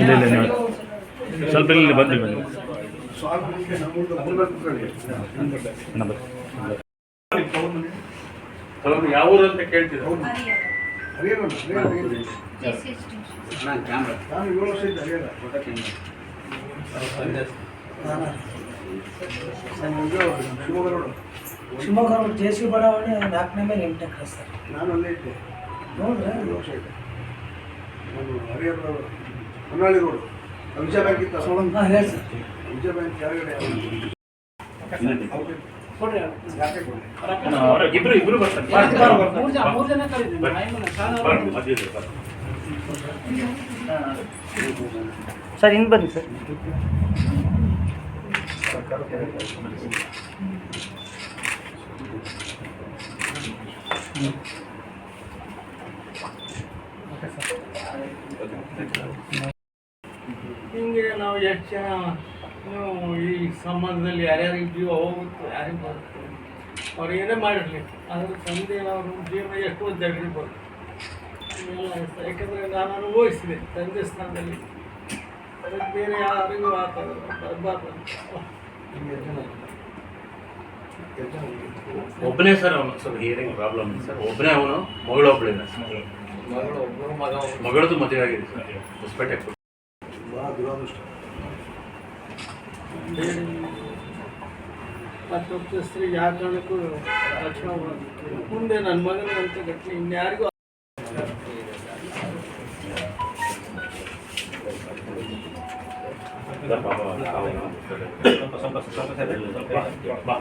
ಇಲ್ಲ ಇಲ್ಲ ಸ್ವಲ್ಪ ಇಲ್ಲಿ ಬನ್ನಿ ಬನ್ನಿ. ಯಾವ ಊರು ಅಂತ ಕೇಳ್ತಿದ್ರು ಶಿವಮೊಗ್ಗ ಜೆ ಸಿ ಬಡಾವಣೆ ನಾಲ್ಕನೇ ಮೇಲೆ ಎಂಟು ಎಕರೆ ಸರ್ ನಾನು ಅಲ್ಲೇ ಇದ್ದೆ ನೋಡ್ರೆ ಐದು ವರ್ಷ ಆಯ್ತು ನಾನು ಹರಿಹರ ಹೊನ್ನಾಳಿ ರೋಡ್ ವಿಜಯ ಬ್ಯಾಂಕ್ ಇತ್ತು ಹಾಂ ಹೇಳಿ ಸರ್ ವಿಜಯ ಬ್ಯಾಂಕ್ ಕೆಳಗಡೆ ಯಾಕೆ ಕೊಡಿ ಇಬ್ರು ಇಬ್ರು ಬರ್ತಾರೆ ಮೂರು ಜನ ಮೂರು ಜನ ಕರೀತೀನಿ ಬರ್ರಿ, ಮಧ್ಯದಲ್ಲಿ ಬರ್ರಿ. ಸರ್ ಇನ್ನು ಬನ್ನಿ ಸರ್ ಹಿಂಗೆ ನಾವು ಎಷ್ಟು ಜನ, ನೀವು ಈ ಸಂಬಂಧದಲ್ಲಿ ಯಾರ್ಯಾರು ಜೀವ ಹೋಗುತ್ತೆ, ಯಾರಿಗೆ ಬರುತ್ತೆ, ಅವ್ರು ಏನೇ ಮಾಡಿರಲಿ, ಆದರೆ ತಂದೆ ಅವರು ಜೀವನ ಎಷ್ಟೋ ಜಗಡಿರ್ಬೋದು ಬರುತ್ತೆ. ಯಾಕಂದರೆ ನಾನು ಅನುಭವಿಸಿದೆ, ತಂದೆ ಸ್ಥಾನದಲ್ಲಿ. ಅದಕ್ಕೆ ಬೇರೆ ಯಾರಿಗೂ ಆ ಥರ ಬರಬಾರ್ದು ಒಬ್ಬನೇ ಸರ್ ಅವನು ಸ್ವಲ್ಪ ಹಿಯರಿಂಗ್ ಪ್ರಾಬ್ಲಮ್ ಸರ್ ಒಬ್ಬನೇ ಅವನು ಮಗಳ ಒಬ್ಬಳಿದೆ ಮಗಳು ಒಬ್ಬರು ಮಗ ಒಬ್ರು. ಮಗಳದು ಮದುವೆ ಆಗಿದೆ ಸರ್ ಹೊಸಪೇಟೆ ಒಪ್ಪಿಸ್ತ್ರಿಗೆ ಯಾವ ಕಾರಣಕ್ಕೂ ರಕ್ಷಣೆ ಮುಂದೆ ನನ್ನ ಮಗನ ಅಂತ ಘಟನೆ ಇನ್ಯಾರಿಗೂ. ಸ್ವಲ್ಪ ಸ್ವಲ್ಪ ಸ್ವಲ್ಪ ಬಾ